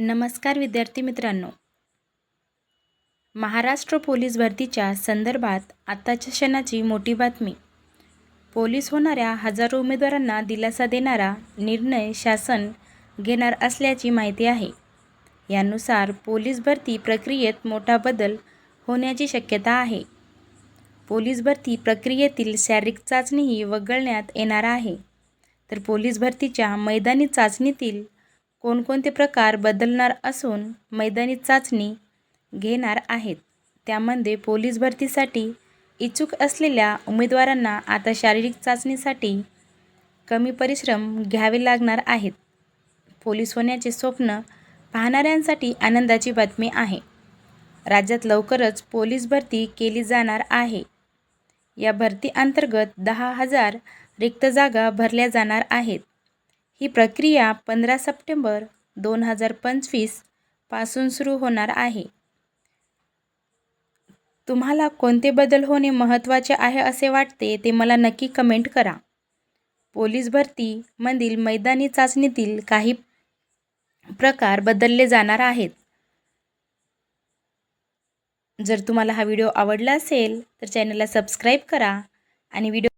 नमस्कार विद्यार्थी मित्रांनो. महाराष्ट्र पोलीस भरतीच्या संदर्भात आत्ताच्या क्षणाची मोठी बातमी. पोलीस होणाऱ्या हजारो उमेदवारांना दिलासा देणारा निर्णय शासन घेणार असल्याची माहिती आहे. यानुसार पोलीस भरती प्रक्रियेत मोठा बदल होण्याची शक्यता आहे. पोलीस भरती प्रक्रियेतील शारीरिक चाचणीही वगळण्यात येणार आहे. तर पोलीस भरतीच्या मैदानी चाचणीतील कोणकोणते प्रकार बदलणार असून मैदानी चाचणी घेणार आहेत त्यामध्ये पोलीस भरतीसाठी इच्छुक असलेल्या उमेदवारांना आता शारीरिक चाचणीसाठी कमी परिश्रम घ्यावे लागणार आहेत. पोलीस होण्याचे स्वप्न पाहणाऱ्यांसाठी आनंदाची बातमी आहे. राज्यात लवकरच पोलीस भरती केली जाणार आहे. या भरती अंतर्गत दहा हजार रिक्त जागा भरल्या जाणार आहेत. ही प्रक्रिया पंधरा सप्टेंबर दोन हजार पंचवीसपासून सुरू होणार आहे. तुम्हाला कोणते बदल होणे महत्त्वाचे आहे असे वाटते ते मला नक्की कमेंट करा. पोलीस भरतीमधील मैदानी चाचणीतील काही प्रकार बदलले जाणार आहेत. जर तुम्हाला हा व्हिडिओ आवडला असेल तर चॅनलला सबस्क्राईब करा आणि व्हिडिओ